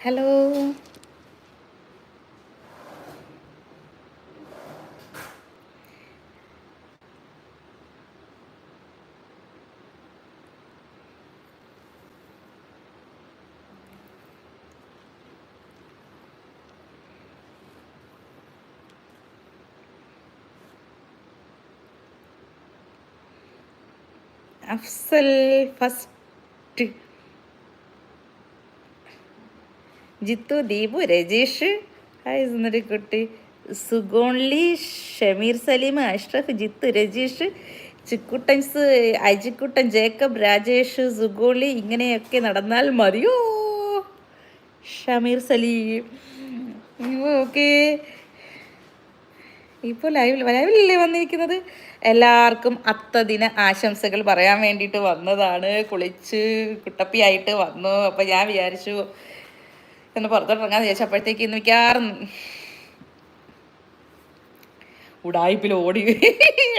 Hello Afsal first Jithu Deepu Rajeesh. Hi സുന്ദരിക്കുട്ടി സുഗോൺലി ഷമീർ സലീം അഷ്റഫ് ജിത്തു രജീഷ്. ചിക്കുട്ടൻസ് Ajikuttan Jacob Rajesh സുഗോളി ഇങ്ങനെയൊക്കെ നടന്നാൽ മതിയോ? ഷമീർ സലീം. ഓക്കെ. ഇപ്പോൾ ലൈവിൽ ലൈവിലല്ലേ വന്നിരിക്കുന്നത്? എല്ലാവർക്കും അത്തദിന ആശംസകൾ പറയാൻ വേണ്ടിയിട്ട് വന്നതാണ്. കുളിച്ച് കുട്ടപ്പിയായിട്ട് വന്നു. അപ്പോൾ ഞാൻ വിചാരിച്ചു എന്ന് പുറത്തോട്ടിറങ്ങാന്ന് വിചാരിച്ചു അപ്പോഴത്തേക്ക് ഇന്ന് മിക്കാറും ഉടായ്പിൽ ഓടി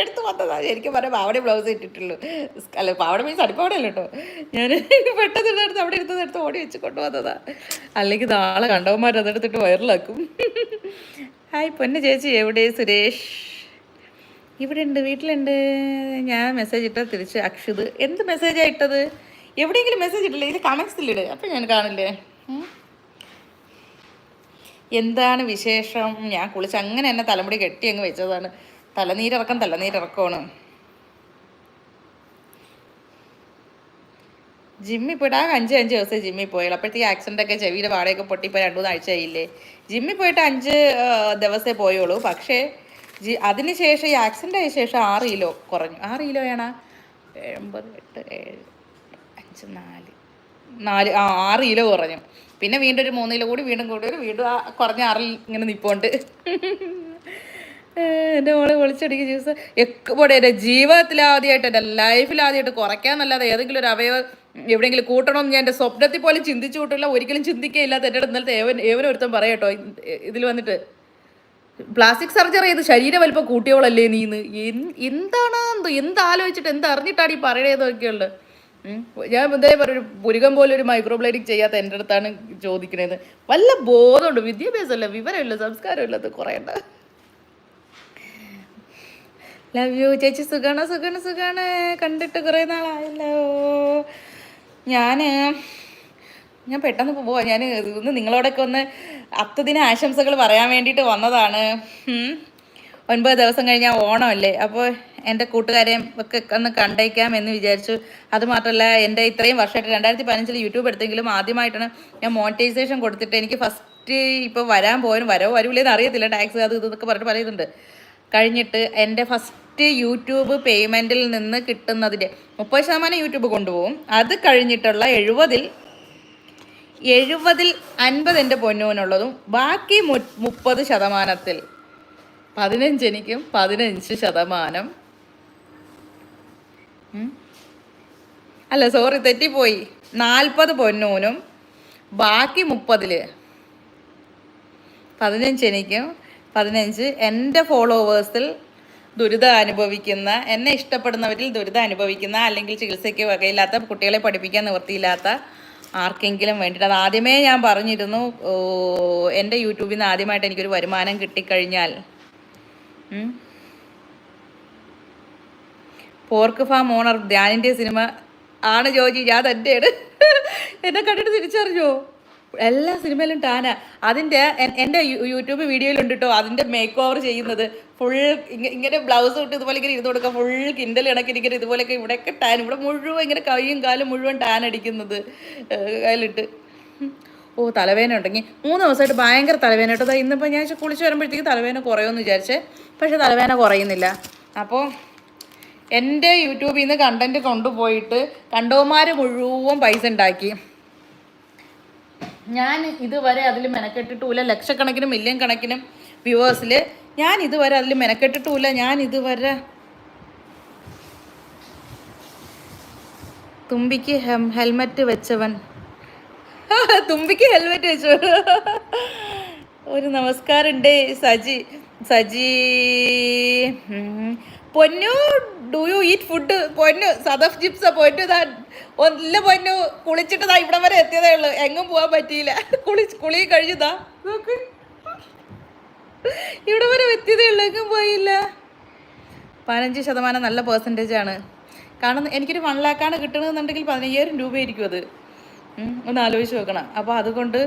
എടുത്ത് വന്നതാ. ശരിക്കും പറയാം പാവട ബ്ലൗസ് ഇട്ടിട്ടുള്ളൂ. അല്ല പാവട മീൻസ് അടിപ്പാവടല്ല കേട്ടോ. ഞാൻ പെട്ടെന്ന് എടുത്ത് അവിടെ എടുത്തത് എടുത്ത് ഓടി വെച്ച് കൊണ്ടുവന്നതാ അല്ലെങ്കിൽ നാളെ കണ്ടവന്മാർ അതെടുത്തിട്ട് വൈറലാക്കും ഹായ് പൊന്നു ചേച്ചി. എവിടെ? സുരേഷ്. ഇവിടെ ഉണ്ട് വീട്ടിലുണ്ട്. ഞാൻ മെസ്സേജ് ഇട്ടാൽ തിരിച്ച് അക്ഷത്. എന്ത് മെസ്സേജാണ് ഇട്ടത്? എവിടെയെങ്കിലും മെസ്സേജ് ഇട്ടില്ലേ? ഇത് കമൻസിലിട് അപ്പം ഞാൻ കാണില്ലേ. എന്താണ് വിശേഷം? ഞാൻ കുളിച്ച് അങ്ങനെ എന്നെ തലമുടി കെട്ടി അങ്ങ് വെച്ചതാണ്. തലനീരിറക്കം തലനീരിറക്കമാണ്. ജിമ്മി പോയിട്ട് ആ അഞ്ച് അഞ്ച് ദിവസം ജിമ്മിൽ പോയാൽ അപ്പോഴത്തേക്ക് ആക്സിഡന്റ് ഒക്കെ ചെവിയുടെ പാടയൊക്കെ പൊട്ടിപ്പോൾ രണ്ടു മൂന്ന് ആഴ്ച ആയില്ലേ ജിമ്മിൽ പോയിട്ട് അഞ്ച് ദിവസമേ പോയുള്ളൂ. പക്ഷേ ജി അതിന് ശേഷം ഈ ആക്സിഡന്റ് ആയ ശേഷം ആറ് കിലോ കുറഞ്ഞു. ആറ് കിലോയാണ് എൺപത് എട്ട് ഏഴ് അഞ്ച് നാല് നാല് ആ ആറ് കിലോ കുറഞ്ഞു. പിന്നെ വീണ്ടും ഒരു മൂന്ന് കൂടി വീണ്ടും കൂടി ഒരു വീണ്ടും ആ കുറഞ്ഞ ആറിൽ ഇങ്ങനെ നിൽപ്പുണ്ട് എന്റെ മോളെ വിളിച്ചടിക്കുക ജ്യൂസ് ജീവിതത്തിൽ ആദ്യമായിട്ട് എന്റെ ലൈഫിൽ ആദ്യമായിട്ട് കുറയ്ക്കാന്നല്ലാതെ ഏതെങ്കിലും ഒരു അവയവം എവിടെയെങ്കിലും കൂട്ടണമെന്ന് ഞാൻ എന്റെ സ്വപ്നത്തിൽ പോലും ചിന്തിച്ചു കൂട്ടില്ല. ഒരിക്കലും ചിന്തിക്കുകയില്ലാത്ത അടുത്ത് ഇന്നലത്തെ ഏവൻ ഏവനും ഒരുത്തൻ പറയാട്ടോ ഇതിൽ വന്നിട്ട് പ്ലാസ്റ്റിക് സർജറി ചെയ്ത് ശരീര വലിപ്പം കൂട്ടിയോളല്ലേ നീന്ന് എന്ത് എന്താണ് എന്തോ എന്താലോചിച്ചിട്ട് എന്ത് അറിഞ്ഞിട്ടാണ് ഈ പറയണതൊക്കെയുള്ളത് ഞാൻ ഇതേ ഒരു പുരുകം പോലെ ഒരു മൈക്രോബ്ലേഡിങ് ചെയ്യാത്ത എന്റെ അടുത്താണ് ചോദിക്കണത്. വല്ല ബോധമുണ്ട്? വിദ്യാഭ്യാസമല്ല വിവരമില്ല സംസ്കാരമില്ല അത് കുറയണ്ട. ലവ് യു ചേച്ചി സുഖാണ്? സുഖാണ് സുഖാണ്. കണ്ടിട്ട് കുറേ നാളായല്ലോ. ഞാൻ ഞാൻ പെട്ടെന്ന് പോവാ. ഞാൻ ഇന്ന് നിങ്ങളോടൊക്കെ ഒന്ന് അത്തദിന ആശംസകൾ പറയാൻ വേണ്ടിയിട്ട് വന്നതാണ്. ഒൻപത് ദിവസം കഴിഞ്ഞാൽ ഓണമല്ലേ? അപ്പോൾ എന്റെ കൂട്ടുകാരെയും ഒക്കെ ഒന്ന് കണ്ടേക്കാം എന്ന് വിചാരിച്ചു. അതുമാത്രമല്ല എന്റെ ഇത്രയും വർഷമായിട്ട് രണ്ടായിരത്തി പതിനഞ്ചിൽ യൂട്യൂബ് എടുത്തെങ്കിലും ആദ്യമായിട്ടാണ് ഞാൻ മോണിറ്റൈസേഷൻ കൊടുത്തിട്ട് എനിക്ക് ഫസ്റ്റ് ഇപ്പോൾ വരാൻ പോയാലും വരവോ വരൂലേന്ന് അറിയത്തില്ല. ടാക്സ് അത് ഇത് ഇതൊക്കെ പറഞ്ഞിട്ട് പറയുന്നുണ്ട്. കഴിഞ്ഞിട്ട് എന്റെ ഫസ്റ്റ് യൂട്യൂബ് പേയ്മെന്റിൽ നിന്ന് കിട്ടുന്നതിന്റെ മുപ്പത് ശതമാനം യൂട്യൂബ് കൊണ്ടുപോകും. അത് കഴിഞ്ഞിട്ടുള്ള എഴുപതിൽ എഴുപതിൽ അൻപത് എന്റെ പൊന്നൂനുള്ളതും ബാക്കി മുപ്പത് ശതമാനത്തിൽ പതിനഞ്ച് എനിക്കും പതിനഞ്ച് ശതമാനം. അല്ല സോറി തെറ്റിപ്പോയി. നാൽപ്പത് പൊന്നൂനും ബാക്കി മുപ്പതിൽ പതിനഞ്ച് എനിക്കും പതിനഞ്ച് എന്റെ ഫോളോവേഴ്സിൽ ദുരിതം അനുഭവിക്കുന്ന എന്നെ ഇഷ്ടപ്പെടുന്നവരിൽ ദുരിതം അനുഭവിക്കുന്ന അല്ലെങ്കിൽ ചികിത്സയ്ക്ക് വകയില്ലാത്ത കുട്ടികളെ പഠിപ്പിക്കാൻ നിവൃത്തിയില്ലാത്ത ആർക്കെങ്കിലും വേണ്ടിയിട്ട്. അത് ആദ്യമേ ഞാൻ പറഞ്ഞിരുന്നു എന്റെ യൂട്യൂബിൽ നിന്ന് ആദ്യമായിട്ട് എനിക്കൊരു വരുമാനം കിട്ടിക്കഴിഞ്ഞാൽ പോർക്ക് ഫാം ഓണർ ധ്യാനിന്റെ സിനിമ ആണ് ജോജി. ഞാൻ തന്നെയാണ്. എന്നെ കണ്ടിട്ട് തിരിച്ചറിഞ്ഞോ? എല്ലാ സിനിമയിലും ടാന അതിന്റെ എൻ- എന്റെ യൂട്യൂബ് വീഡിയോയിലുണ്ട് കേട്ടോ അതിന്റെ മേക്ക് ഓവർ ചെയ്യുന്നത്. ഫുൾ ഇങ്ങനെ ബ്ലൗസ് ഇട്ട് ഇതുപോലെ ഇങ്ങനെ ഇരുന്ന് കൊടുക്കുക. ഫുൾ കിൻഡൽ ഇങ്ങനെ ഇതുപോലെയൊക്കെ ഇവിടെയൊക്കെ ടാൻ ഇവിടെ മുഴുവൻ ഇങ്ങനെ കൈയും കാലും മുഴുവൻ ടാൻ അടിക്കുന്നത് അതിലിട്ട് ഓ തലവേദന ഉണ്ടെങ്കിൽ മൂന്ന് ദിവസമായിട്ട് ഭയങ്കര തലവേദന കേട്ടോ. ഇന്നിപ്പോൾ ഞാൻ കുളിച്ച് വരുമ്പോഴത്തേക്ക് തലവേദന കുറയുമെന്ന് വിചാരിച്ചേ. പക്ഷേ തലവേദന കുറയുന്നില്ല. അപ്പോൾ എന്റെ യൂട്യൂബിൽ നിന്ന് കണ്ടന്റ് കൊണ്ടുപോയിട്ട് കണ്ടവന്മാർ മുഴുവൻ പൈസ ഉണ്ടാക്കി. ഞാൻ ഇതുവരെ അതിൽ മെനക്കെട്ടിട്ടുമില്ല. ലക്ഷക്കണക്കിനും മില്യൺ കണക്കിനും വ്യൂവേഴ്സിൽ ഞാൻ ഇതുവരെ അതിൽ മെനക്കെട്ടിട്ടുമില്ല. ഞാൻ ഇതുവരെ തുമ്പിക്ക് ഹെൽമെറ്റ് വെച്ചവൻ തുമ്പിക്ക് ഹെൽമെറ്റ് വെച്ചു. ഒരു നമസ്കാരം ഉണ്ട് സജി. സജി പൊന്നു ഡു യു ഈറ്റ് ഫുഡ് പൊന്നു സദഫ് ജിപ്സ പൊന്നു താൻ ഒല്ല പൊന്നു. കുളിച്ചിട്ടതാ ഇവിടെ വരെ എത്തിയതേ ഉള്ളൂ. എങ്ങും പോകാൻ പറ്റിയില്ല. കുളി കുളി കഴിഞ്ഞതാ ഇവിടെ വരെ എത്തിയതേ ഉള്ളൂ എങ്ങും പോയില്ല. പതിനഞ്ച് ശതമാനം നല്ല പേഴ്സന്റേജ് ആണ്. കാരണം എനിക്കൊരു വൺ ലാക്കാണ് കിട്ടണമെന്നുണ്ടെങ്കിൽ പതിനയ്യായിരം രൂപയായിരിക്കും അത്. ഒന്ന് ആലോചിച്ച് നോക്കണം. അപ്പോൾ അതുകൊണ്ട്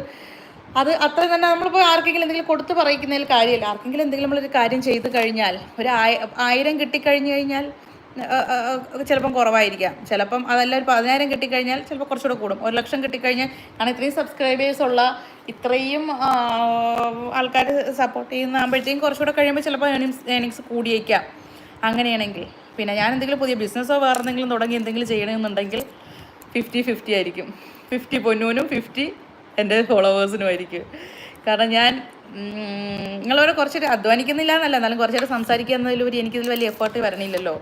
അത് അത്ര തന്നെ നമ്മളിപ്പോൾ ആർക്കെങ്കിലും എന്തെങ്കിലും കൊടുത്ത് പറയിക്കുന്നതിൽ കാര്യമില്ല. ആർക്കെങ്കിലും എന്തെങ്കിലും നമ്മളൊരു കാര്യം ചെയ്ത് കഴിഞ്ഞാൽ ഒരു ആയ ആയിരം കിട്ടിക്കഴിഞ്ഞ് കഴിഞ്ഞാൽ ചിലപ്പം കുറവായിരിക്കാം. ചിലപ്പം അതല്ല ഒരു പതിനായിരം കിട്ടിക്കഴിഞ്ഞാൽ ചിലപ്പോൾ കുറച്ചുകൂടെ കൂടും. ഒരു ലക്ഷം കിട്ടിക്കഴിഞ്ഞാൽ കാരണം ഇത്രയും സബ്സ്ക്രൈബേഴ്സ് ഉള്ള ഇത്രയും ആൾക്കാർ സപ്പോർട്ട് ചെയ്യുന്ന ആകുമ്പോഴത്തേക്കും കുറച്ചുകൂടെ കഴിയുമ്പോൾ ചിലപ്പോൾ ഏണിങ്സ് ഏണിങ്സ് കൂടിയേക്കാം. അങ്ങനെയാണെങ്കിൽ. പിന്നെ ഞാൻ എന്തെങ്കിലും പുതിയ ബിസിനസ്സോ വേറെ എന്തെങ്കിലും തുടങ്ങി എന്തെങ്കിലും ചെയ്യണമെന്നുണ്ടെങ്കിൽ ഫിഫ്റ്റി ഫിഫ്റ്റി ആയിരിക്കും. ഫിഫ്റ്റി പൊന്നൂനും ഫിഫ്റ്റി എന്റെ ഫോളോവേഴ്സിനും ആയിരിക്കും കാരണം ഞാൻ നിങ്ങളോട് കുറച്ചൊരു അധ്വാനിക്കുന്നില്ല എന്നല്ല എന്നാലും കുറച്ചേരം സംസാരിക്കുന്നതിലൂടെ എനിക്കിതിൽ വലിയ എഫേർട്ട് വരണില്ലല്ലോ.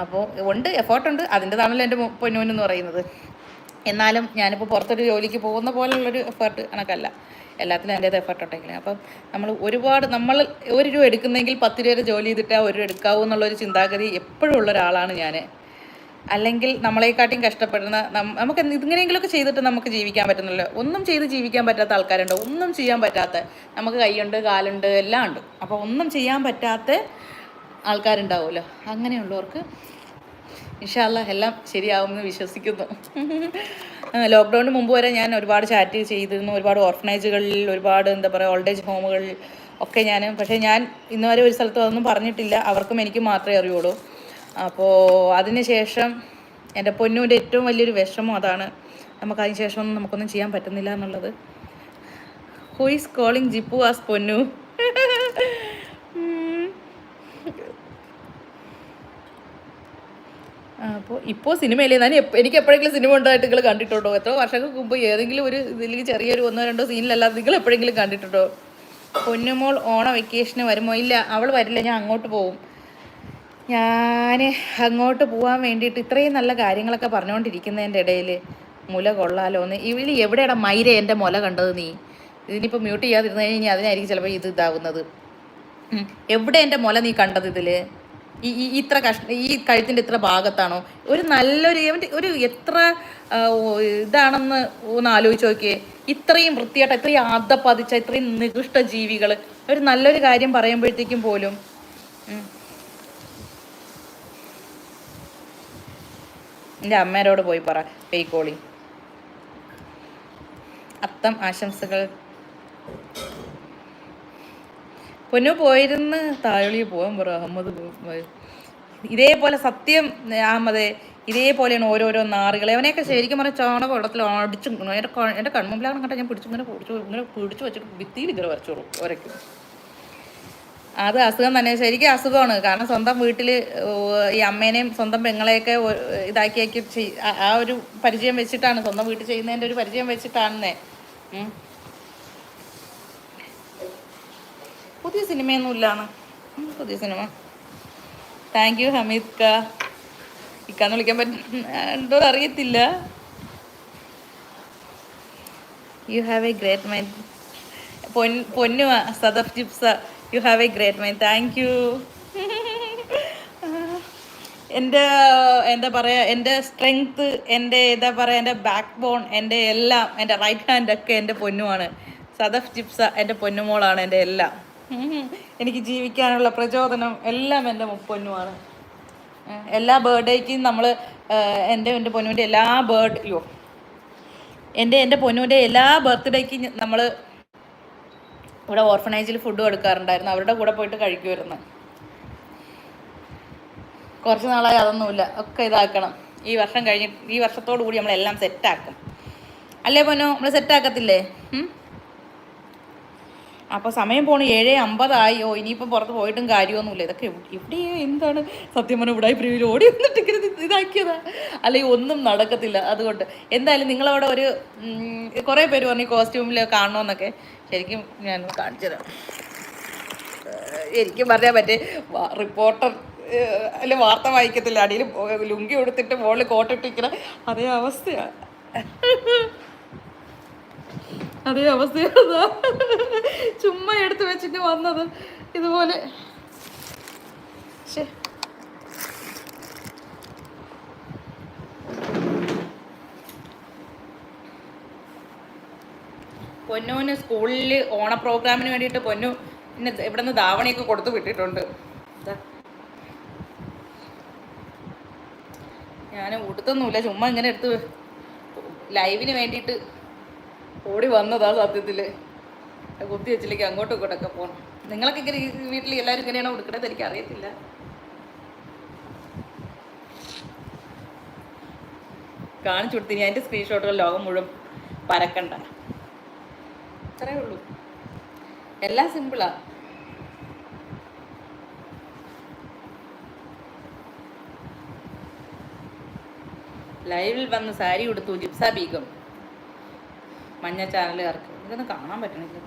അപ്പോൾ ഉണ്ട് എഫേർട്ടുണ്ട് അതിന്റെതാണല്ലോ എന്റെ പൊന്നൂനെന്ന് പറയുന്നത്. എന്നാലും ഞാനിപ്പോൾ പുറത്തൊരു ജോലിക്ക് പോകുന്ന പോലുള്ളൊരു എഫേർട്ട് കണക്കല്ല. എല്ലാത്തിനും എന്റെ എഫേർട്ട് ഉണ്ടെങ്കിലും. അപ്പം നമ്മൾ ഒരുപാട് നമ്മൾ ഒരു രൂപ എടുക്കുന്നെങ്കിൽ പത്ത് രൂപ ജോലി ചെയ്തിട്ട് ഒരു രൂപ എടുക്കാവൂ എന്നുള്ളൊരു ചിന്താഗതി എപ്പോഴും ഉള്ള ഒരാളാണ് ഞാൻ അല്ലെങ്കിൽ നമ്മളെക്കാട്ടിയും കഷ്ടപ്പെടുന്ന നമുക്ക് ഇതിങ്ങനെയെങ്കിലുമൊക്കെ ചെയ്തിട്ട് നമുക്ക് ജീവിക്കാൻ പറ്റുന്നല്ലോ. ഒന്നും ചെയ്ത് ജീവിക്കാൻ പറ്റാത്ത ആൾക്കാരുണ്ട്. ഒന്നും ചെയ്യാൻ പറ്റാത്ത നമുക്ക് കൈയുണ്ട് കാലുണ്ട് എല്ലാം ഉണ്ട്. അപ്പോൾ ഒന്നും ചെയ്യാൻ പറ്റാത്ത ആൾക്കാരുണ്ടാവുമല്ലോ. അങ്ങനെയുള്ളവർക്ക് ഇൻഷാല്ല എല്ലാം ശരിയാവുമെന്ന് വിശ്വസിക്കുന്നു. ലോക്ക്ഡൗണിന് മുമ്പ് വരെ ഞാൻ ഒരുപാട് ചാറ്റ് ചെയ്തിരുന്നു. ഒരുപാട് ഓർഫനേജുകളിൽ ഒരുപാട് എന്താ പറയുക ഓൾഡ് ഏജ് ഹോമുകളിൽ ഒക്കെ ഞാൻ പക്ഷേ ഞാൻ ഇന്നുവരെ ഒരു സ്ഥലത്തും അതൊന്നും പറഞ്ഞിട്ടില്ല. അവർക്കും എനിക്കും മാത്രമേ അറിയുള്ളൂ. അപ്പോൾ അതിനുശേഷം എന്റെ പൊന്നൂന്റെ ഏറ്റവും വലിയൊരു വിഷമം അതാണ്. നമുക്ക് അതിന് ശേഷം നമുക്കൊന്നും ചെയ്യാൻ പറ്റുന്നില്ല എന്നുള്ളത്. Who is calling Jippu as Ponnu. അപ്പോൾ ഇപ്പോൾ സിനിമയില്ലേ? ഞാൻ എനിക്ക് എപ്പോഴെങ്കിലും സിനിമ ഉണ്ടായിട്ട് നിങ്ങൾ കണ്ടിട്ടുണ്ടോ? എത്ര വർഷങ്ങൾക്ക് മുമ്പ് ഏതെങ്കിലും ഒരു ഇതിൽ ചെറിയൊരു ഒന്നോ രണ്ടോ സീനിലല്ലാതെ നിങ്ങൾ എപ്പോഴെങ്കിലും കണ്ടിട്ടുണ്ടോ? പൊന്നുമോൾ ഓണ വെക്കേഷന് വരുമോ? ഇല്ല അവൾ വരില്ല ഞാൻ അങ്ങോട്ട് പോവും. ഞാൻ അങ്ങോട്ട് പോകാൻ വേണ്ടിയിട്ട് ഇത്രയും നല്ല കാര്യങ്ങളൊക്കെ പറഞ്ഞുകൊണ്ടിരിക്കുന്നതിന്റെ ഇടയിൽ മുല കൊള്ളാലോ എന്ന് ഇവൾ എവിടെയാണ് മൈര എന്റെ മുല കണ്ടത് നീ? ഇതിനിപ്പോൾ മ്യൂട്ട് ചെയ്യാതിരുന്നു കഴിഞ്ഞാൽ അതിനായിരിക്കും ചിലപ്പോൾ ഇത് ഇതാവുന്നത്. എവിടെ എന്റെ മുല നീ കണ്ടത് ഇതിൽ? ഈ ഈ ഇത്ര കഷ്ണ ഈ കഴുത്തിന്റെ ഇത്ര ഭാഗത്താണോ? ഒരു നല്ലൊരു ഒരു എത്ര ഇതാണെന്ന് ഒന്ന് ആലോചിച്ച് നോക്കിയേ. ഇത്രയും വൃത്തിയായിട്ട് ഇത്രയും ആദപ്പതിച്ച ഇത്രയും നികൃഷ്ട ജീവികൾ. ഒരു നല്ലൊരു കാര്യം പറയുമ്പോഴത്തേക്കും പോലും എന്റെ അമ്മേരോട് പോയി പറ പേയ്ക്കോളി അത്തം ആശംസകൾ. പൊന്നു പോയിരുന്ന് താഴൊളി പോകാൻ പറ അഹമ്മദ് ഇതേപോലെ സത്യം അഹമ്മദ് ഇതേപോലെയാണ് ഓരോരോ നാറുകളെ. അവനെയൊക്കെ ശരിക്കും പറഞ്ഞാൽ ചാണക വെള്ളത്തിൽ അടിച്ചു എന്റെ എന്റെ കൺമുമ്പിലാണ് കണ്ടാൽ ഞാൻ പിടിച്ചു ഇങ്ങനെ പിടിച്ചു ഇങ്ങനെ പിടിച്ചു വെച്ചിട്ട് ഭിത്തിയിൽ ഇങ്ങനെ വരച്ചോളൂ ഒരയ്ക്കും. അത് അസുഖം തന്നെ. ശരിക്കും അസുഖമാണ്. കാരണം സ്വന്തം വീട്ടിൽ ഈ അമ്മേനെയും സ്വന്തം പെങ്ങളെയൊക്കെ ഇതാക്കിയാക്കി ആ- ഒരു പരിചയം വെച്ചിട്ടാണ് സ്വന്തം വീട്ടിൽ ചെയ്യുന്നതിന്റെ ഒരു പരിചയം വെച്ചിട്ടാണെന്നേ. പുതിയ സിനിമയൊന്നും ഇല്ലാന്ന്. പുതിയ സിനിമ. താങ്ക് യു ഹമീദ് ക ഇക്കാന്ന് വിളിക്കാൻ പറ്റുണ്ടോ അറിയത്തില്ല. You have a great mind Ponnu Sadaf Jipsa. You have a great mind thank you എന്റെ എന്താ പറയുക എന്റെ സ്ട്രെങ്ത്ത് എന്റെ എന്താ പറയുക എന്റെ ബാക്ക് ബോൺ എന്റെ എല്ലാം എന്റെ റൈറ്റ് ഹാൻഡ് ഒക്കെ എന്റെ പൊന്നുമാണ് സദഫ് ജിപ്സ എന്റെ പൊന്നുമോളാണ് എന്റെ എല്ലാം. എനിക്ക് ജീവിക്കാനുള്ള പ്രചോദനം എല്ലാം എന്റെ പൊന്നുമാണ് എല്ലാ ബർത്ത്ഡേക്കും നമ്മൾ എന്റെ എന്റെ പൊന്നുവിന്റെ എല്ലാ ബേർഡ് യോ എന്റെ എന്റെ പൊന്നുവിന്റെ എല്ലാ ബർത്ത്ഡേക്കും നമ്മൾ ഇവിടെ ഓർഫനേജിൽ ഫുഡ് കൊടുക്കാറുണ്ടായിരുന്നു. അവരുടെ കൂടെ പോയിട്ട് കഴിക്കുമായിരുന്നു കുറച്ച് നാളായി അതൊന്നുമില്ല. ഒക്കെ ഇതാക്കണം. ഈ വർഷം കഴിഞ്ഞ് ഈ വർഷത്തോടു കൂടി നമ്മളെല്ലാം സെറ്റാക്കും. അല്ലേ പൊന്നോ? നമ്മൾ സെറ്റാക്കത്തില്ലേ? അപ്പോൾ സമയം പോണു. ഏഴ് അമ്പതായി. ഓ ഇനിയിപ്പോൾ പുറത്ത് പോയിട്ടും കാര്യമൊന്നുമില്ല. ഇതൊക്കെ എവിടെയോ? എന്താണ്? സത്യം പറഞ്ഞാൽ ഇവിടെ പ്രിവിൽ ഓടി വന്നിട്ട് ഇതാക്കിയതാ. അല്ലെങ്കിൽ ഒന്നും നടക്കത്തില്ല. അതുകൊണ്ട് എന്തായാലും നിങ്ങളവിടെ ഒരു കുറേ പേര് പറഞ്ഞു കോസ്റ്റ്യൂമിൽ കാണണമെന്നൊക്കെ ശരിക്കും ഞാൻ കാണിച്ചു തരാം. എനിക്കും പറയാൻ പറ്റേ റിപ്പോർട്ടർ അല്ലെ വാർത്ത വായിക്കത്തില്ല. അടിയിൽ ലുങ്കി കൊടുത്തിട്ട് മുകളിൽ കോട്ടിട്ടിരിക്കുന്ന അതേ അവസ്ഥയാണ് അതേ അവസ്ഥയാണ് ചുമ്മാ എടുത്ത് വെച്ചിട്ട് വന്നത് ഇതുപോലെ പൊന്നൂന് സ്കൂളിൽ ഓണ പ്രോഗ്രാമിന് വേണ്ടിയിട്ട് പൊന്നു പിന്നെ ഇവിടെ നിന്ന് ധാവണിയൊക്കെ കൊടുത്തു വിട്ടിട്ടുണ്ട്. ഞാൻ ഉടുത്തൊന്നുമില്ല ചുമ്മാ ഇങ്ങനെ എടുത്ത് ലൈവിന് വേണ്ടിയിട്ട് ഓടി വന്നതാ സത്യത്തിൽ കുത്തി വെച്ചിലേക്ക് അങ്ങോട്ടും ഇങ്ങോട്ടൊക്കെ പോകണം നിങ്ങളൊക്കെ ഇങ്ങനെ വീട്ടിൽ എല്ലാവരും ഇങ്ങനെയാണോ ഉടുക്കണത് എനിക്ക് അറിയത്തില്ല. കാണിച്ചു കൊടുത്തിന് അതിന്റെ സ്ക്രീൻഷോട്ടുകൾ ലോകം മുഴുവൻ പരക്കണ്ട. അത്രേ ഉള്ളൂ. എല്ലാം സിമ്പിളാണ് ലൈവിൽ വന്ന് സാരി കൊടുത്തു ജിപ്സ ബീഗം. മഞ്ഞ ചാനലുകാർക്ക് ഇതൊന്നും കാണാൻ പറ്റണില്ല.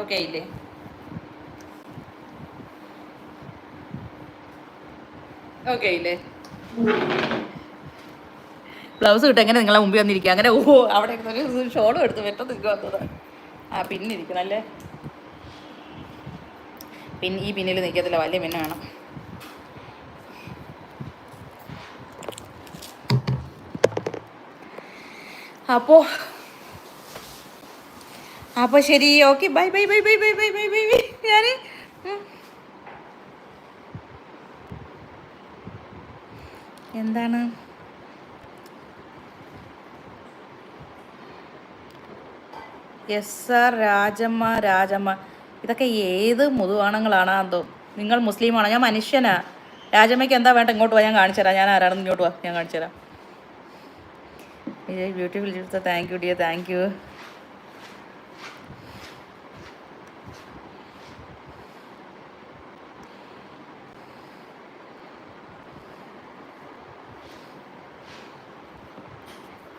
ഓക്കെ ഇല്ലേ? ഓക്കെ ഇല്ലേ? ബ്ലൗസ് കിട്ടും. എങ്ങനെ നിങ്ങളെ മുമ്പിൽ വന്നിരിക്കുക? അങ്ങനെ ഓ അവിടെ ഷോളും എടുത്ത് വെട്ടം നിൽക്കുക വന്നത്. ആ പിന്നിരിക്കണം അല്ലേ? പിൻ ഈ പിന്നിൽ നിൽക്കത്തില്ല. വലിയ പിന്നെ വേണം. അപ്പോൾ അപ്പോൾ ശരി. Okay bye bye bye bye bye bye bye bye ഞാൻ എന്താണ്? S R Rajamma Rajamma. ഇതൊക്കെ ഏത് മുതുവാണങ്ങളാണ് എന്തോ. നിങ്ങൾ മുസ്ലിമാണോ. ഞാൻ മനുഷ്യനാ. രാജമ്മയ്ക്ക് എന്താ വേണ്ട ഇങ്ങോട്ട് പോവാ ഞാൻ കാണിച്ചു തരാം. ഞാൻ ആരാണെന്ന് ഇങ്ങോട്ട് പോവാ ഞാൻ കാണിച്ചു തരാം. ബ്യൂട്ടിഫുൾ ജീവിതത്തെ thank you dear thank you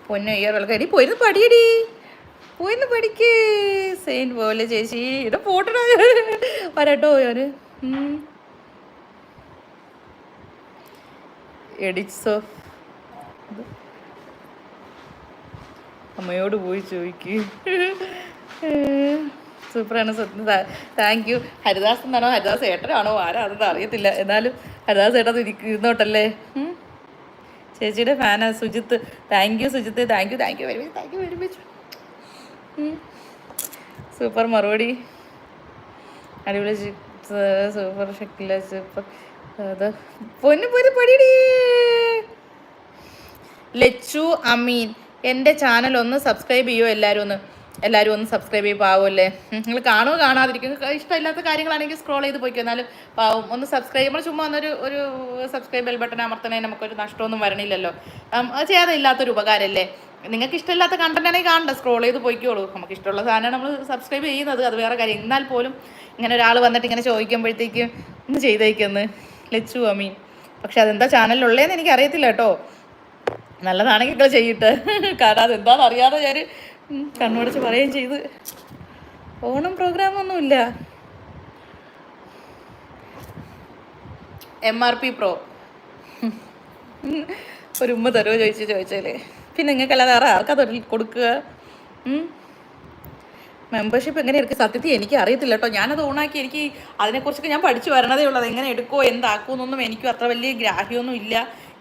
പൊന്നു വിളക്ക്. എടി പോയിരുന്നു പടിയടി. പോയിന്ന് പഠിക്ക്. സെയിൻ പോലെ ചേച്ചി. ഇവിടെ പോട്ടോ വരട്ടോ ഞാൻ. എഡിറ്റ്സോ. അമ്മയോട് പോയി ചോദിക്ക്. സൂപ്പറാണ് സത്യം താങ്ക് യു ഹരിദാസ് എന്നാണോ ഹരിദാസ് ഏട്ടനാണോ? ആരാണെന്ന് അറിയത്തില്ല. എന്നാലും ഹരിദാസ് ഏട്ടൻ ഇരിക്കുന്നോട്ടല്ലേ ചേച്ചിയുടെ ഫാനാണ് Sujith. Thank you Sujith. Thank you thank you very much thank you very much super മറുപടി. അടിപൊളി സൂപ്പർ ഷക്കില സൂപ്പർ. അത് പൊന്നു പൊന്നു പടിയടി. ലച്ചു അമീൻ എന്റെ ചാനൽ ഒന്ന് സബ്സ്ക്രൈബ് ചെയ്യുമോ എല്ലാവരും ഒന്ന്? എല്ലാവരും ഒന്ന് സബ്സ്ക്രൈബ് ചെയ്യും പാവമല്ലേ നിങ്ങൾ കാണുമോ കാണാതിരിക്കും. ഇഷ്ടമില്ലാത്ത കാര്യങ്ങളാണെങ്കിൽ സ്ക്രോൾ ചെയ്ത് പോയിക്കും എന്നാലും പാവം. ഒന്ന് സബ്സ്ക്രൈബ് നമ്മൾ ചുമ്മാ ഒന്നൊരു ഒരു സബ്സ്ക്രൈബ് ബെൽ ബട്ടൺ അമർത്തണേ നമുക്കൊരു നഷ്ടമൊന്നും വരണില്ലല്ലോ. അത് ചെയ്യാതെ ഇല്ലാത്തൊരു ഉപകാരമല്ലേ നിങ്ങൾക്ക് ഇഷ്ടമില്ലാത്ത കണ്ടന്റ് ആണെങ്കിൽ കാണണ്ട. സ്ക്രോൾ ചെയ്ത് പോയിക്കോളൂ. നമുക്ക് ഇഷ്ടമുള്ള സാധനമാണ് നമ്മൾ സബ്സ്ക്രൈബ് ചെയ്യുന്നത്. അത് വേറെ കാര്യം. എന്നാൽ പോലും ഇങ്ങനെ ഒരാൾ വന്നിട്ട് ഇങ്ങനെ ചോദിക്കുമ്പോഴത്തേക്ക് ഒന്ന് ചെയ്തേക്കെന്ന്? ലച്ചു മീൻ പക്ഷെ അതെന്താ ചാനലിലുള്ളതെന്ന് എനിക്ക് അറിയത്തില്ല കേട്ടോ. നല്ലതാണെങ്കിൽ നിങ്ങൾ ചെയ്യട്ടെ. കാരണം അതെന്താണെന്ന് അറിയാതെ ഞാൻ കണ്ണുടച്ച് പറയുകയും ചെയ്ത്. ഓണം പ്രോഗ്രാമൊന്നുമില്ല എം ആർ പി പ്രോ ഒരു ഉമ്മ തരുമോ ചോദിച്ചു ചോദിച്ചാലേ? പിന്നെ നിങ്ങൾക്കല്ലാതെ വേറെ ആർക്കാ കൊടുക്കുക? മെമ്പർഷിപ്പ് എങ്ങനെ എടുക്കുക സത്യത്തിൽ എനിക്ക് അറിയത്തില്ല കേട്ടോ. ഞാനത് ഓണാക്കി എനിക്ക് അതിനെക്കുറിച്ചൊക്കെ ഞാൻ പഠിച്ചു വരണതേ ഉള്ളത് എങ്ങനെ എടുക്കുമോ എന്താക്കുമെന്നൊന്നും എനിക്കും അത്ര വലിയ ഗ്രാഹ്യമൊന്നും ഇല്ല.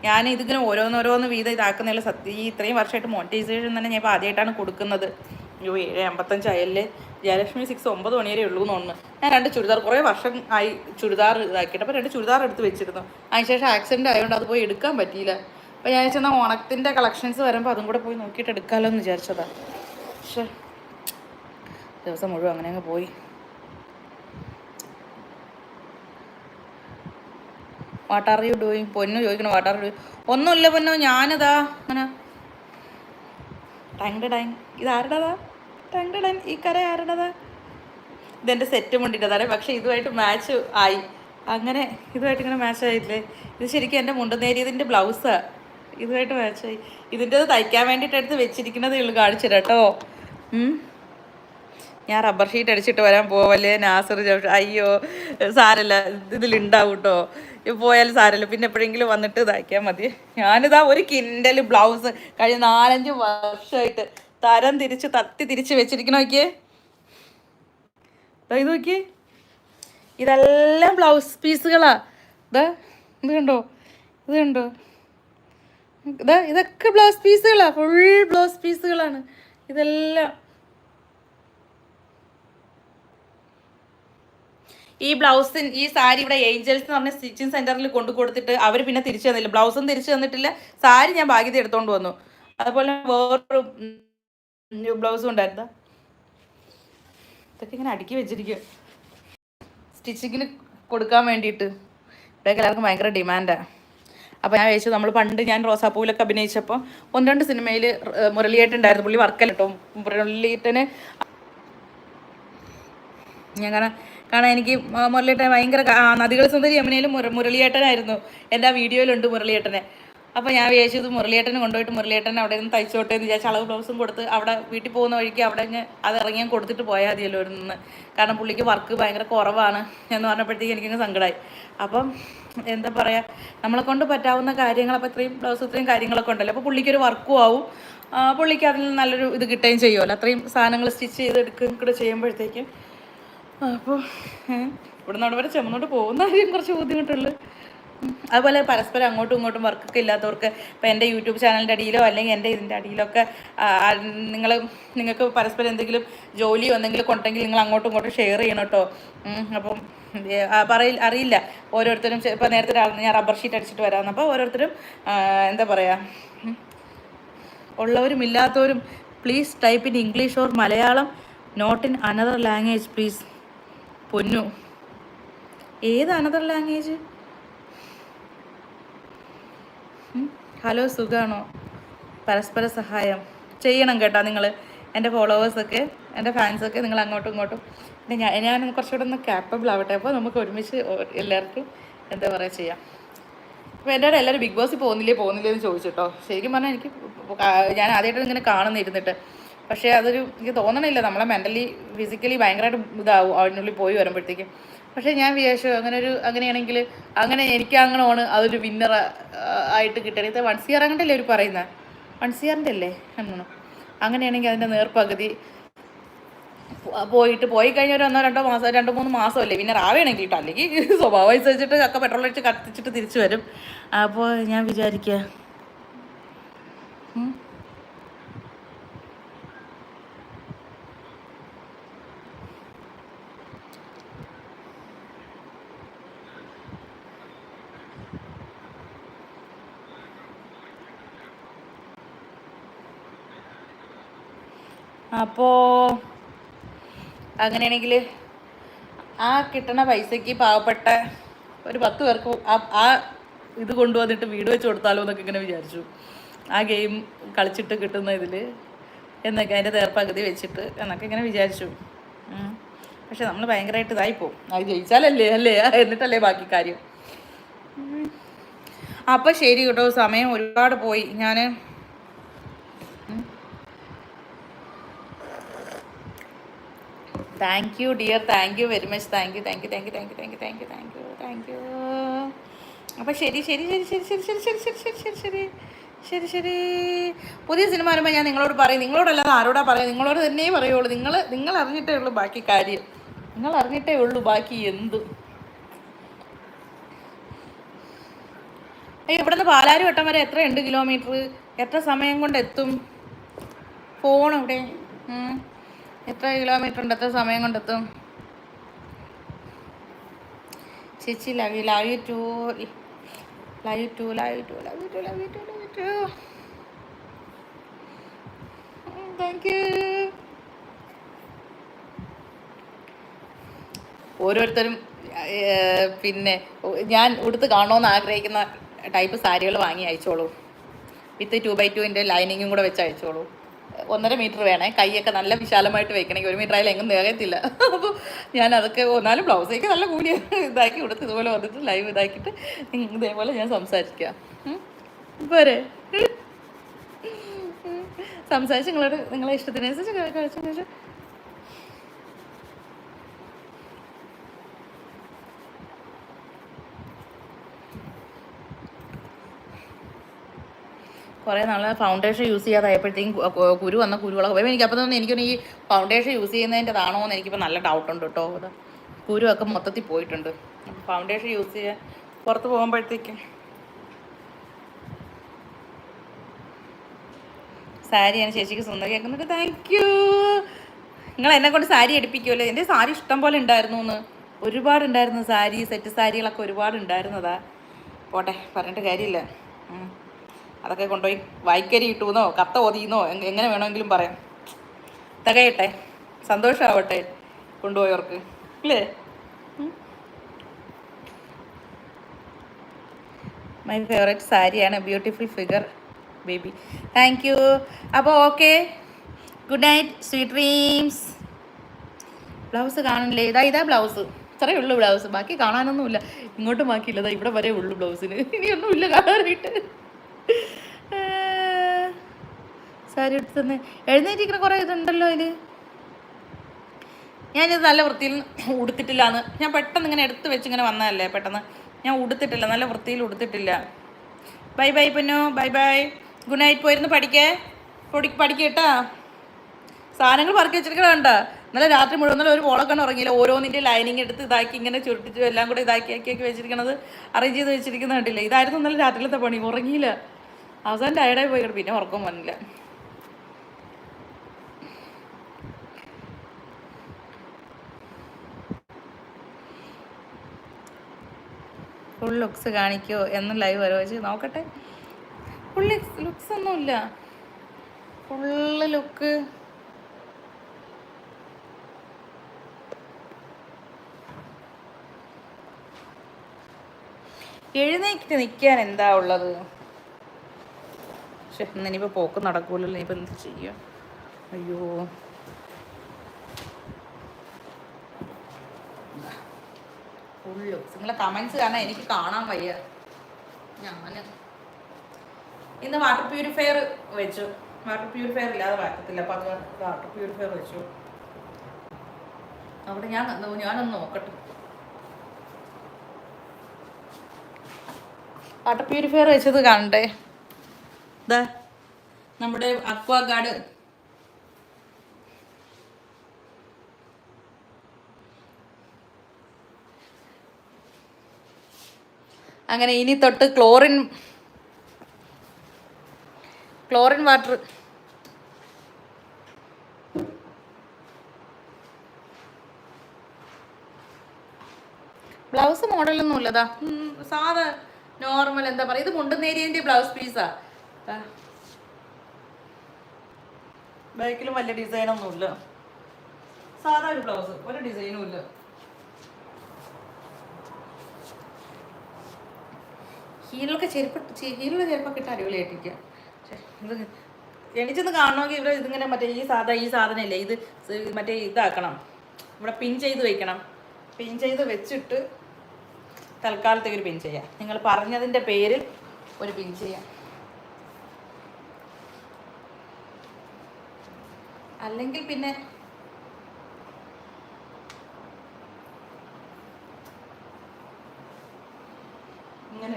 ഞാൻ ഇതിങ്ങനെ ഓരോന്നോരോന്ന് വീതം ഇതാക്കുന്നതിൽ സത്യം. ഈ ഇത്രയും വർഷമായിട്ട് മോണിറ്റൈസേഷൻ തന്നെ ഞാൻ ഇപ്പോൾ ആദ്യമായിട്ടാണ് കൊടുക്കുന്നത്. അയ്യോ ഏഴ് അമ്പത്തഞ്ചായല്ലേ ജയലക്ഷ്മി സിക്സ് ഒമ്പത് മണി വരെ ഉള്ളൂ എന്ന് ഞാൻ രണ്ട് ചുരിദാർ കുറേ വർഷം ആയി ചുരിദാർ ഇതാക്കിയിട്ട്. അപ്പോൾ രണ്ട് ചുരിദാർ എടുത്ത് വെച്ചിരുന്നു. അതിനുശേഷം ആക്സിഡന്റ് ആയതുകൊണ്ട് അത് പോയി എടുക്കാൻ പറ്റിയില്ല. അപ്പോൾ ഞാൻ ചെന്നാൽ ഓണത്തിന്റെ കളക്ഷൻസ് വരുമ്പോൾ അതും കൂടെ പോയി നോക്കിയിട്ട് എടുക്കാമല്ലോ എന്ന് വിചാരിച്ചതാണ് പക്ഷേ ദിവസം മുഴുവൻ അങ്ങനെ അങ്ങ് പോയി. വാട്ട് ആർ യു ഡൂയിങ് പൊന്നു ചോദിക്കണം വാട്ട് ആർ യു ഒന്നുമില്ല പൊന്നു ഞാനിതാ അങ്ങനെ. ടാങ് ടാങ്. ഇത് ആരുടേതാ? ഈ കര ആരുടേതാ? ഇതെന്റെ സെറ്റ് മുണ്ടിട്ടതാണ് പക്ഷേ ഇതുമായിട്ട് മാച്ച് ആയി. അങ്ങനെ ഇതുമായിട്ട് ഇങ്ങനെ മാച്ച് ആയില്ലേ? ഇത് ശരിക്കും എന്റെ മുണ്ട് നേരിയതിന്റെ ബ്ലൗസാണ് ഇതുമായിട്ട് മാച്ചായി ഇതിന്റെ തയ്ക്കാൻ വേണ്ടിയിട്ട് എടുത്ത് വെച്ചിരിക്കുന്നതേ ഉള്ളൂ കാണിച്ചു കേട്ടോ. ഞാൻ റബ്ബർ ഷീറ്റ് അടിച്ചിട്ട് വരാൻ പോവല്ലേ നാസർ അയ്യോ സാരല്ല ഇതിലുണ്ടാവും കേട്ടോ. പോയാൽ സാരല്ല. പിന്നെ എപ്പോഴെങ്കിലും വന്നിട്ട് ഇതാക്കിയാൽ മതി. ഞാനിതാ ഒരു കിൻഡൽ ബ്ലൗസ് കഴിഞ്ഞ നാലഞ്ച് വർഷമായിട്ട് തരം തിരിച്ച് തത്തി തിരിച്ച് വെച്ചിരിക്കണ നോക്കിയേ. ഇതാ ഇത് നോക്കിയേ. ഇതെല്ലാം ബ്ലൗസ് പീസുകളാ ഇതാ ഇത് കണ്ടോ? ഇത് കണ്ടോ? ഇതാ ഇതൊക്കെ ബ്ലൗസ് പീസുകളാണ് ഫുൾ ബ്ലൗസ് പീസുകളാണ് ഇതെല്ലാം. ഈ ബ്ലൗസിൻ ഈ സാരി ഇവിടെ ഏഞ്ചൽസ് എന്ന് പറഞ്ഞ സ്റ്റിച്ചിങ് സെന്ററിൽ കൊണ്ടു കൊടുത്തിട്ട് അവർ പിന്നെ തിരിച്ചു തന്നില്ല. ബ്ലൗസും തിരിച്ചു തന്നിട്ടില്ല. സാരി ഞാൻ ഭാഗ്യത എടുത്തോണ്ട് വന്നു. അതുപോലെ വേറൊരു ബ്ലൗസും ഉണ്ടായിരുന്നു. ഇതൊക്കെ ഇങ്ങനെ അടുക്കി വെച്ചിരിക്കും സ്റ്റിച്ചിങ്ങിന് കൊടുക്കാൻ വേണ്ടിയിട്ട്. ഇവിടെയൊക്കെ എല്ലാവർക്കും ഭയങ്കര ഡിമാൻഡാണ് അപ്പോൾ ഞാൻ ചോദിച്ചു നമ്മൾ പണ്ട് ഞാൻ റോസാപ്പൂവിലൊക്കെ അഭിനയിച്ചപ്പോൾ ഒന്ന് രണ്ട് സിനിമയിൽ മുരളിയേട്ടുണ്ടായിരുന്നു പുള്ളി വർക്കല്ല കേട്ടോ. മുരളിയേട്ടന് ഞാൻ കാരണം കാരണം എനിക്ക് മുരളിയേട്ടനെ ഭയങ്കര നദികൾ സുന്ദരി യമുനയിലും മുര മുരളിയേട്ടനായിരുന്നു. എന്റെ ആ വീഡിയോയിലുണ്ട് മുരളിയേട്ടനെ അപ്പോൾ ഞാൻ വിചാരിച്ചു ഇത് കൊണ്ടുപോയിട്ട് മുരളിയേട്ടൻ അവിടെ നിന്ന് തയ്ച്ചോട്ടെ എന്ന് വിചാരിച്ചു അളവ് ബ്ലൗസും കൊടുത്ത് അവിടെ വീട്ടിൽ പോകുന്ന വഴിക്ക് അവിടെ അങ്ങ് അത് ഇറങ്ങി കൊടുത്തിട്ട് പോയാൽ മതിയല്ലോ നിന്ന്. കാരണം പുള്ളിക്ക് വർക്ക് ഭയങ്കര കുറവാണ് എന്ന് പറഞ്ഞപ്പോഴത്തേക്ക് എനിക്കങ്ങ് സങ്കടമായി അപ്പം എന്താ പറയുക നമ്മളെ കൊണ്ട് പറ്റാവുന്ന കാര്യങ്ങൾ അപ്പോൾ ഇത്രയും ബ്ലൗസ് ഇത്രയും കാര്യങ്ങളൊക്കെ ഉണ്ടല്ലോ. അപ്പോൾ പുള്ളിക്കൊരു വർക്കും ആവും. പുള്ളിക്ക് അതിൽ നല്ലൊരു ഇത് കിട്ടുകയും ചെയ്യുമല്ലോ. അത്രയും സാധനങ്ങൾ സ്റ്റിച്ച് ചെയ്ത് എടുക്കുകയും കൂടെ ചെയ്യുമ്പോഴത്തേക്കും അപ്പോൾ ഇവിടുന്ന് അവിടെ വരെ ചുമന്നോട്ട് പോകുന്ന കാര്യം കുറച്ച് ബുദ്ധിമുട്ടുള്ളൂ. അതുപോലെ പരസ്പരം അങ്ങോട്ടും ഇങ്ങോട്ടും വർക്കൊക്കെ ഇല്ലാത്തവർക്ക് ഇപ്പോൾ എന്റെ യൂട്യൂബ് ചാനലിന്റെ അടിയിലോ അല്ലെങ്കിൽ എന്റെ ഇതിന്റെ അടിയിലൊക്കെ നിങ്ങൾ നിങ്ങൾക്ക് പരസ്പരം എന്തെങ്കിലും ജോലിയോ എന്തെങ്കിലും ഉണ്ടെങ്കിൽ നിങ്ങൾ അങ്ങോട്ടും ഇങ്ങോട്ടും ഷെയർ ചെയ്യണം കേട്ടോ. അപ്പം പറയി അറിയില്ല. ഓരോരുത്തരും ഇപ്പോൾ നേരത്തെ ഞാൻ റബ്ബർ ഷീറ്റ് അടിച്ചിട്ട് വരാമെന്ന് അപ്പോൾ ഓരോരുത്തരും എന്താ പറയുക ഉള്ളവരും ഇല്ലാത്തവരും please type in English or Malayalam not in another language please പൊന്നു. ഏത് അനദർ ലാംഗ്വേജ് ഹലോ സുഖമാണോ പരസ്പര സഹായം ചെയ്യണം കേട്ടോ നിങ്ങൾ എന്റെ ഫോളോവേഴ്സൊക്കെ എന്റെ ഫാൻസൊക്കെ നിങ്ങൾ അങ്ങോട്ടും ഇങ്ങോട്ടും. ഞാൻ ഞാൻ കുറച്ചുകൂടെ ഒന്ന് ക്യാപ്പബിൾ ആവട്ടെ. അപ്പോൾ നമുക്ക് ഒരുമിച്ച് എല്ലാവർക്കും എന്താ പറയുക ചെയ്യാം. അപ്പോൾ എന്റെ അവിടെ എല്ലാവരും ബിഗ് ബോസിൽ പോകുന്നില്ലേ പോകുന്നില്ലേ എന്ന് ചോദിച്ചിട്ടോ. ശരിക്കും പറഞ്ഞാൽ എനിക്ക് ഞാൻ ആദ്യമായിട്ട് ഇങ്ങനെ കാണുന്നിരുന്നിട്ട്. പക്ഷേ അതൊരു എനിക്ക് തോന്നണില്ല. നമ്മളെ മെന്റലി ഫിസിക്കലി ഭയങ്കരമായിട്ട് ഇതാവും. അതിനുള്ളിൽ പോയി വരുമ്പോഴത്തേക്കും. പക്ഷേ ഞാൻ വിചാരിച്ചു അങ്ങനെ ഒരു അങ്ങനെയാണെങ്കിൽ അങ്ങനെ എനിക്ക് അങ്ങനെ ആണ് അതൊരു വിന്നർ ആയിട്ട് കിട്ടണേ. ഇത് വൺ അങ്ങനെ അല്ലേ ഒരു പറയുന്നത് വൺ സി ആറിന്റെ അല്ലേ? എന്നാണ് അങ്ങനെയാണെങ്കിൽ അതിന്റെ നേർപ്പകുതി പോയിട്ട് പോയി കഴിഞ്ഞാൽ ഒരു ഒന്നോ രണ്ടോ മാസം രണ്ടോ മൂന്ന് മാസമല്ലേ? പിന്നെ ആവുകയാണെങ്കിൽ കേട്ടോ. അല്ലെങ്കിൽ സ്വഭാവം അനുസരിച്ചിട്ട് ഒക്കെ പെട്രോൾ അടിച്ച് കത്തിച്ചിട്ട് തിരിച്ചു വരും. അപ്പോൾ ഞാൻ വിചാരിക്കുക അപ്പോൾ അങ്ങനെയാണെങ്കിൽ ആ കിട്ടണ പൈസയ്ക്ക് പാവപ്പെട്ട ഒരു പത്ത് പേർക്ക് ആ ഇത് കൊണ്ടുവന്നിട്ട് വീട് വെച്ച് കൊടുത്താലോ എന്നൊക്കെ ഇങ്ങനെ വിചാരിച്ചു. ആ ഗെയിം കളിച്ചിട്ട് കിട്ടുന്ന ഇതിൽ എന്നൊക്കെ അതിന്റെ തേർപ്പകുതി വെച്ചിട്ട് എന്നൊക്കെ ഇങ്ങനെ വിചാരിച്ചു. പക്ഷെ നമ്മൾ ഭയങ്കരമായിട്ട് ഇതായിപ്പോവും അത് ജയിച്ചാലല്ലേ അല്ലേ? എന്നിട്ടല്ലേ ബാക്കി കാര്യം. അപ്പം ശരി കേട്ടോ സമയം ഒരുപാട് പോയി. ഞാൻ thank you dear thank you very much thank you thank you thank you thank you thank you thank you thank you thank you അപ്പം ശരി ശരി ശരി ശരി ശരി ശരി ശരി ശരി ശരി ശരി ശരി ശരി ശരി പുതിയ സിനിമ വരുമ്പോൾ ഞാൻ നിങ്ങളോട് പറയും നിങ്ങളോടല്ലാതെ ആരോടാ പറയാം നിങ്ങളോട് തന്നെ പറയുള്ളൂ നിങ്ങൾ നിങ്ങൾ അറിഞ്ഞിട്ടേ ഉള്ളൂ ബാക്കി കാര്യം നിങ്ങൾ അറിഞ്ഞിട്ടേ ഉള്ളൂ ബാക്കി എന്ത് ഇവിടുന്ന് പാലാരി വട്ടം വരെ എത്ര ഉണ്ട് കിലോമീറ്റർ എത്ര സമയം കൊണ്ട് എത്തും ഫോൺ ഇവിടെ. എത്ര കിലോമീറ്റർ ഉണ്ട് എത്ര സമയം കൊണ്ടെത്തും? ചേച്ചി love you love you too love you too love you too love you too love you too love you too thank you ഓരോരുത്തരും പിന്നെ ഞാൻ ഉടുത്ത് കാണണമെന്ന് ആഗ്രഹിക്കുന്ന ടൈപ്പ് സാരികൾ വാങ്ങി അയച്ചോളൂ. വിത്ത് ടു ബൈ ടുവിന്റെ ലൈനിങ്ങും കൂടെ വെച്ച് അയച്ചോളൂ. ഒന്നര മീറ്റർ വേണേ. കൈയൊക്കെ നല്ല വിശാലമായിട്ട് വെക്കണമെങ്കിൽ ഒരു മീറ്റർ ആയാലും എങ്ങും നേകത്തില്ല അപ്പോൾ ഞാൻ അതൊക്കെ ഒന്നാലും ബ്ലൗസേക്ക് നല്ല കൂടിയ ഇതാക്കി കൊടുത്ത് ഇതുപോലെ വന്നിട്ട് ലൈവ് ഇതാക്കിയിട്ട് ഇതേപോലെ ഞാൻ സംസാരിക്കുക? പോരെ. സംസാരിച്ച് നിങ്ങളോട് നിങ്ങളെ ഇഷ്ടത്തിനനുസരിച്ച് കഴിച്ചു കുറേ നാൾ ഫൗണ്ടേഷൻ യൂസ് ചെയ്യാതായപ്പോഴത്തേക്കും കുരു വന്ന കുരുവളൊക്കെ എനിക്ക് അപ്പോൾ തന്നെ എനിക്കൊന്ന് ഈ ഫൗണ്ടേഷൻ യൂസ് ചെയ്യുന്നതിന്റെതാണോ എന്ന് എനിക്കിപ്പോൾ നല്ല ഡൗട്ട് ഉണ്ട് കേട്ടോ അത് കുരുവൊക്കെ മൊത്തത്തിൽ പോയിട്ടുണ്ട്. ഫൗണ്ടേഷൻ യൂസ് ചെയ്യാൻ പുറത്ത് പോകുമ്പോഴത്തേക്ക് സാരിയാണ് ചേച്ചിക്ക് സുന്ദരിയാക്കുന്നുണ്ട് താങ്ക് യു നിങ്ങൾ എന്നെ കൊണ്ട് സാരി എടുപ്പിക്കുമല്ലോ എന്റെ സാരി ഇഷ്ടം പോലെ ഉണ്ടായിരുന്നു എന്ന് ഒരുപാട് ഉണ്ടായിരുന്നു സാരി സെറ്റ് സാരികളൊക്കെ ഒരുപാട് ഉണ്ടായിരുന്നതാ. പോട്ടെ പറഞ്ഞിട്ട് കാര്യമില്ല. അതൊക്കെ കൊണ്ടുപോയി വായിക്കരി കിട്ടുമെന്നോ കത്ത ഓതിയെന്നോ എങ്ങനെ വേണമെങ്കിലും പറയാം. തികയട്ടെ. സന്തോഷമാവട്ടെ കൊണ്ടുപോയവർക്ക്. അല്ലേ മൈ ഫേവറേറ്റ് സാരിയാണ്. Beautiful figure baby thank you അപ്പോൾ okay good night sweet dreams blouse കാണില്ലേ ഇതാ ഇതാ ബ്ലൗസ് ഇത്രയേ ഉള്ളൂ ബ്ലൗസ് ബാക്കി കാണാനൊന്നുമില്ല. ഇങ്ങോട്ടും ബാക്കിയില്ല. ഇവിടെ വരെ ഉള്ളൂ ബ്ലൗസിന് ഇനിയൊന്നുമില്ല കാണാനായിട്ട് സാരി എടുത്തുനിന്ന് തന്നെ എഴുന്നേറ്റിരിക്കുന്ന കുറേ ഇതുണ്ടല്ലോ അതിൽ ഞാനിത് നല്ല വൃത്തിയിൽ ഉടുത്തിട്ടില്ല എന്ന് ഞാൻ പെട്ടെന്ന് ഇങ്ങനെ എടുത്ത് വെച്ച് ഇങ്ങനെ വന്നതല്ലേ പെട്ടെന്ന്. ഞാൻ ഉടുത്തിട്ടില്ല നല്ല വൃത്തിയിൽ ഉടുത്തിട്ടില്ല. ബൈ ബൈ പൊന്നു ബൈ ബൈ. ഗുഡ് നൈറ്റ് പോയിരുന്നു പഠിക്കേ? പൊടി പഠിക്കട്ടാ സാധനങ്ങൾ പറക്കി വെച്ചിരിക്കണ കണ്ട? ഇന്നലെ രാത്രി മുഴുവൻ ഇന്നലെ ഒരു പോളക്കാണ് ഉറങ്ങിയില്ല. ഓരോന്നിന്റെ ലൈനിങ് എടുത്ത് ഇതാക്കി ഇങ്ങനെ ചുരുട്ടിച്ച് എല്ലാം കൂടെ ഇതാക്കി ആക്കി ആക്കി വെച്ചിരിക്കണത്. അറേഞ്ച് ചെയ്ത് വെച്ചിരിക്കുന്ന കണ്ടില്ലേ? ഇതായിരുന്നു ഇന്നലെ രാത്രിയിലത്തെ പണി. ഉറങ്ങിയില്ല. അവസാനം ടയർഡായി പോയി പിന്നെ ഉറക്കം വന്നില്ല. ഫുൾ ലുക്സ് കാണിക്കോ എന്ന് ലൈവ് വരുമോ വെച്ച് നോക്കട്ടെ. ഫുൾ ലുക്സ് ഒന്നുമില്ല ഫുള്ള് ലുക്ക് എഴുന്നേക്കിട്ട് നിൽക്കാൻ എന്താ ഉള്ളത്? പക്ഷെ ഇന്നിനിപ്പോൾ പോക്ക് നടക്കൂലല്ലോ ഇനിയിപ്പോൾ എന്ത് ചെയ്യുക അയ്യോ. ലുക്സ് നിങ്ങളെ കമൻസ് കാരണം എനിക്ക് കാണാൻ വയ്യ. ഞാൻ ഇന്ന് വാട്ടർ പ്യൂരിഫയർ വെച്ചു. വാട്ടർ പ്യൂരിഫയർ ഇല്ലാതെ വഴക്കത്തില്ല അപ്പം അത് വാട്ടർ പ്യൂരിഫയർ വെച്ചു. അവിടെ ഞാൻ ഞാനൊന്ന് നോക്കട്ടെ. വാട്ടർ പ്യൂരിഫയർ വെച്ചത് കാണണ്ടേ ഇതാ നമ്മുടെ അക്വാ ഗാർഡ്. അങ്ങനെ ഇനി തൊട്ട് ക്ലോറിൻ ക്ലോറിൻ വാട്ടർ. ബ്ലൗസ് മോഡലൊന്നും ഇല്ലതാ സാധാ നോർമൽ എന്താ പറയുക? ഇത് മുണ്ടുന്നേരിയന്റെ ബ്ലൗസ് പീസാ. ബാക്കിലും വലിയ ഡിസൈനൊന്നുമില്ല. സാധാ ഒരു ബ്ലൗസ് ഒരു ഡിസൈനും ഇല്ല. ഹീലൊക്കെ ചെരുപ്പ് ഹീലുള്ള ചെരുപ്പൊക്കെ ഇട്ട് അടിപൊളിയായിട്ടിരിക്കുക ഇത് എണിച്ചെന്ന് കാണണമെങ്കിൽ ഇവിടെ ഇതിങ്ങനെ മറ്റേ ഈ സാധാ ഈ സാധനം ഇല്ലേ ഇത് മറ്റേ ഇതാക്കണം. ഇവിടെ പിൻ ചെയ്ത് വെക്കണം. പിൻ ചെയ്ത് വെച്ചിട്ട് തൽക്കാലത്തേക്ക് ഒരു പിൻ ചെയ്യാം. നിങ്ങൾ പറഞ്ഞതിന്റെ പേരിൽ ഒരു പിൻ ചെയ്യാം. അല്ലെങ്കിൽ പിന്നെ ഇങ്ങനെ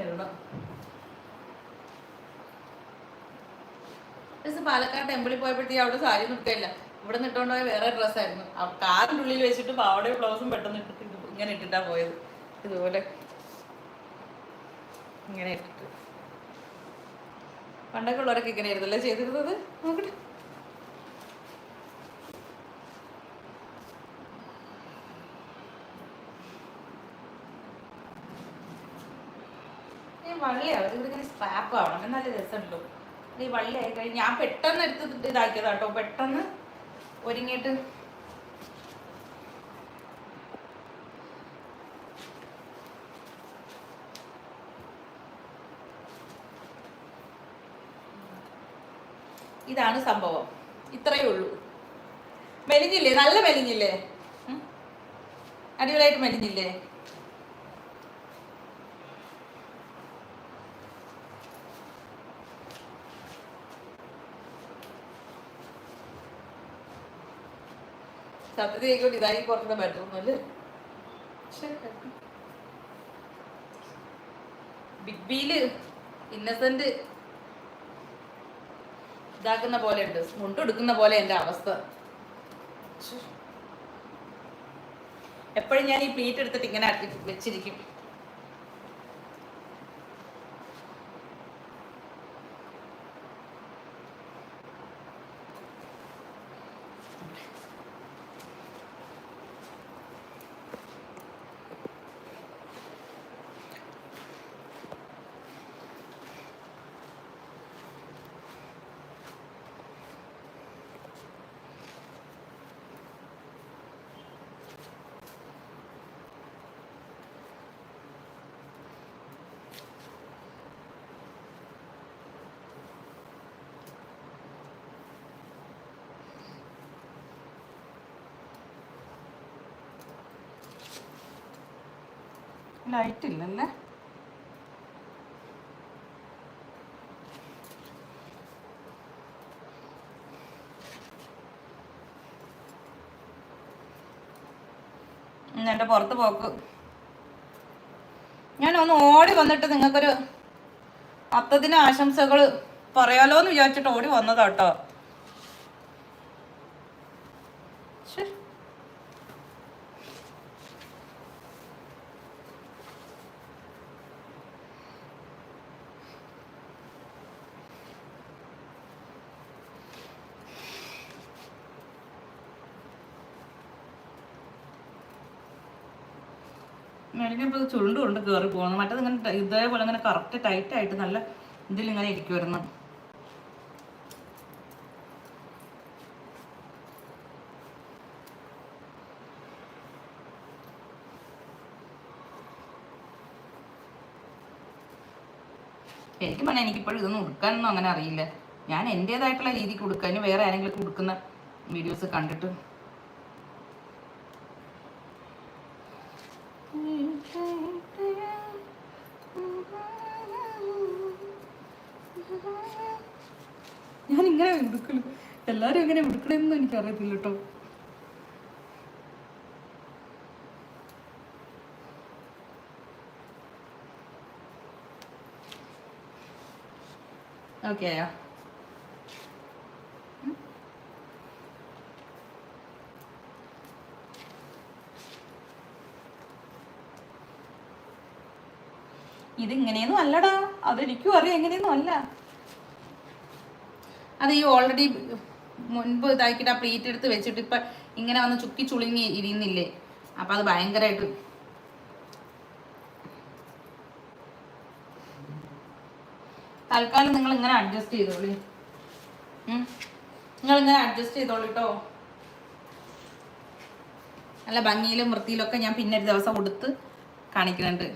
പാലക്കാട് ടെമ്പിളിൽ പോയപ്പോഴത്തേക്ക് അവിടെ സാരി നിൽക്കില്ല ഇവിടെ നിട്ടുകൊണ്ട് പോയ വേറെ ഡ്രസ്സായിരുന്നു കാറിന്റെ ഉള്ളിൽ വെച്ചിട്ട് പാവടയും ബ്ലൗസും പെട്ടെന്ന് ഇട്ടിട്ട് ഇങ്ങനെ ഇട്ടിട്ടാ പോയത്. ഇതുപോലെ ഇങ്ങനെ ഇട്ടിട്ട്. പണ്ടൊക്കെ ഉള്ളവരൊക്കെ ഇങ്ങനെ ആയിരുന്നല്ലേ ചെയ്തിരുന്നത്? നോക്കട്ടെ ഈ വള്ളിയാവും സ്ട്രാപ്പ് ആവണം. നല്ല രസമുള്ളൂ. ഈ വള്ളിയായി കഴിഞ്ഞ് ഞാൻ പെട്ടെന്ന് എടുത്ത് ഇതാക്കിയതാ കേട്ടോ പെട്ടെന്ന് ഒരുങ്ങിയിട്ട് ഇതാണ് സംഭവം. ഇത്രയേ ഉള്ളൂ. മെലിഞ്ഞില്ലേ? നല്ല മെലിഞ്ഞില്ലേ? അടിപൊളിയായിട്ട് മെലിഞ്ഞില്ലേ? സത്യതയ്ക്കോട്ട് ഇതായി കുറഞ്ഞ ബെഡ്റൂമല്ലേ ബിഗ് ബിയിൽ ഇന്നസെന്റ് ഇതാക്കുന്ന പോലെ ഉണ്ട് മുണ്ടെടുക്കുന്ന പോലെ എന്റെ അവസ്ഥ. എപ്പോഴും ഞാൻ ഈ പ്ലീറ്റ് എടുത്തിട്ട് ഇങ്ങനെ വെച്ചിരിക്കും. ലൈറ്റ് ഇല്ലല്ലേ എന്നെ പുറത്ത് പോക്ക്. ഞാൻ ഒന്ന് ഓടി വന്നിട്ട് നിങ്ങൾക്കൊരു അത്തത്തിന് ആശംസകൾ പറയാലോ എന്ന് വിചാരിച്ചിട്ട് ഓടി വന്നതാട്ടോ. ശ്ശെ. ഇപ്പോൾ കൊണ്ട് കയറി പോകുന്നു മറ്റേത് ഇങ്ങനെ ഇതേപോലെ ഇങ്ങനെ കറക്റ്റ് ടൈറ്റ് ആയിട്ട് നല്ല ഇതിലിങ്ങനെ ഇരിക്കുമായിരുന്നു ശരിക്കും പറഞ്ഞാൽ എനിക്കിപ്പോഴും ഇതൊന്നും ഉടുക്കാനൊന്നും അങ്ങനെ അറിയില്ല. ഞാൻ എന്റേതായിട്ടുള്ള രീതിക്ക് ഉടുക്കുക അതിന് വേറെ ആരെങ്കിലും കൊടുക്കുന്ന വീഡിയോസ് കണ്ടിട്ട് ഞാൻ ഇങ്ങനെ ഉടുക്കൽ. എല്ലാരും ഇങ്ങനെ ഉടുക്കണമെന്ന് എനിക്ക് അറിയത്തില്ല കേട്ടോ ഓക്കെ ഇതിങ്ങനെയൊന്നും അല്ലടാ. അതെനിക്കും അറിയാം എങ്ങനെയൊന്നും അല്ല. അത് ഈ ഓൾറെഡി മുൻപ് ഇതാക്കിയിട്ട് ആ പ്ലീറ്റ് എടുത്ത് വെച്ചിട്ട് ഇപ്പം ഇങ്ങനെ വന്ന് ചുക്കി ചുളിങ്ങി ഇരിയുന്നില്ലേ അപ്പം അത് ഭയങ്കരമായിട്ട് തൽക്കാലം നിങ്ങൾ ഇങ്ങനെ അഡ്ജസ്റ്റ് ചെയ്തോളി. നിങ്ങൾ ഇങ്ങനെ അഡ്ജസ്റ്റ് ചെയ്തോളൂ കേട്ടോ നല്ല ഭംഗിയിലും വൃത്തിയിലൊക്കെ ഞാൻ പിന്നെ ദിവസം കൊടുത്ത് കാണിക്കുന്നുണ്ട്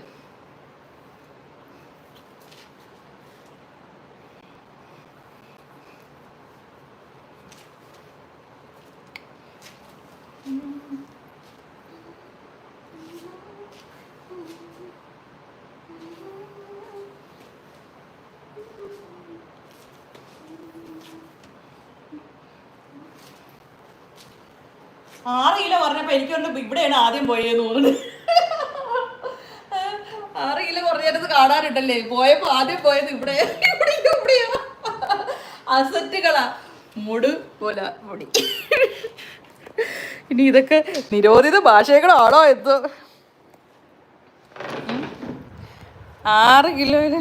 ആറ് കിലോ പറഞ്ഞു ഇവിടെയാണ് ആദ്യം പോയെന്ന് തോന്നുന്നു. അറിയില്ല കിലോ കുറഞ്ഞത് കാണാനുണ്ടല്ലേ? പോയപ്പോ ആദ്യം പോയത് ഇവിടെ അസറ്റുകളാ. മുട് പോല മുടി. ഇനി ഇതൊക്കെ നിരോധിത ഭാഷകളാണോ എന്തോ ആറ് കിലോയിൽ